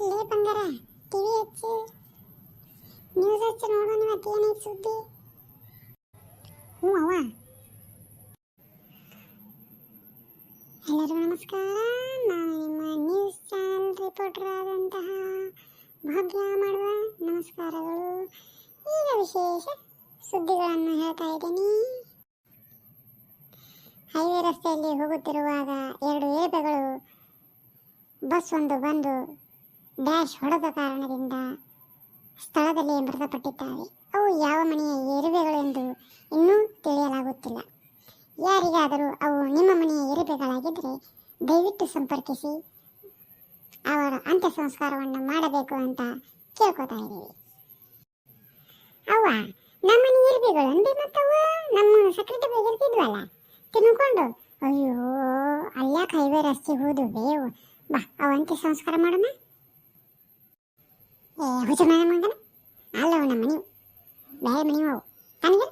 ಲೇ ಬಂಗಾರ ಟಿವಿ ಹಚ್ಚಿ. ನ್ಯೂಸ್ ಹಚ್ಚಿ ನೋಡೋಣ ಮತ್ತೇನೈತೆ ಸುದ್ದಿ? ಹ್ಞೂ ಅವ ಎಲ್ಲರಿಗೂ ನಮಸ್ಕಾರ. ನಾನು ನಿಮ್ಮ ನ್ಯೂಸ್ ಚಾನಲ್ ರಿಪೋರ್ಟರ್ ಆದಂತಹ ಭಾಗ್ಯ ಮಾಡುವ ನಮಸ್ಕಾರಗಳು. ಈಗ ವಿಶೇಷ ಸುದ್ದಿಗಳನ್ನು ಹೇಳ್ತಾ ಇದ್ದೀನಿ. ಹೈವೇ ರಸ್ತೆಯಲ್ಲಿ ಹೋಗುತ್ತಿರುವಾಗ ಎರಡು ಏರ್ಪೆಗಳು ಬಸ್ ಒಂದು ಬಂದು ಡ್ಯಾಶ್ ಹೊಡೆದ ಕಾರಣದಿಂದ ಸ್ಥಳದಲ್ಲಿ ಮೃತಪಟ್ಟಿದ್ದಾರೆ. ಅವು ಯಾವ ಮನೆಯ ಇರುವೆಗಳು ಎಂದು ಇನ್ನೂ ತಿಳಿಯಲಾಗುತ್ತಿಲ್ಲ. ಯಾರಿಗಾದರೂ ಅವು ನಿಮ್ಮ ಮನೆಯ ಇರುವೆಗಳಾಗಿದ್ದರೆ ದಯವಿಟ್ಟು ಸಂಪರ್ಕಿಸಿ, ಅವರ ಅಂತ್ಯ ಸಂಸ್ಕಾರವನ್ನು ಮಾಡಬೇಕು ಅಂತ ಕೇಳ್ಕೊತಾ ಇದ್ದೀವಿ. ಅವ್ವ ನಮ್ಮನೆ ಇರುವೆಗಳು ಅಂದೆ ಮತ್ತವ ನಮ್ಮ ಸಕ್ರೆಟ್ ಇರ್ತಿದ್ವಲ್ಲ ತಿನ್ಕೊಂಡು ಅಯ್ಯೋ, ಅಲ್ಯಾಕೆ ಹೈವೇ ರಸ್ತೆ ಬೇವು. ಬಾ ಅವಂತೆ ಸಂಸ್ಕಾರ ಮಾಡೋಣ. ಹುಚ್ಚ ಮನೆ ಮಗನ ಅಲ್ಲವ ನಮ್ಮ ಮನೆ. ಬೇರೆ ಮನೆ ಅವು ನನಗೆ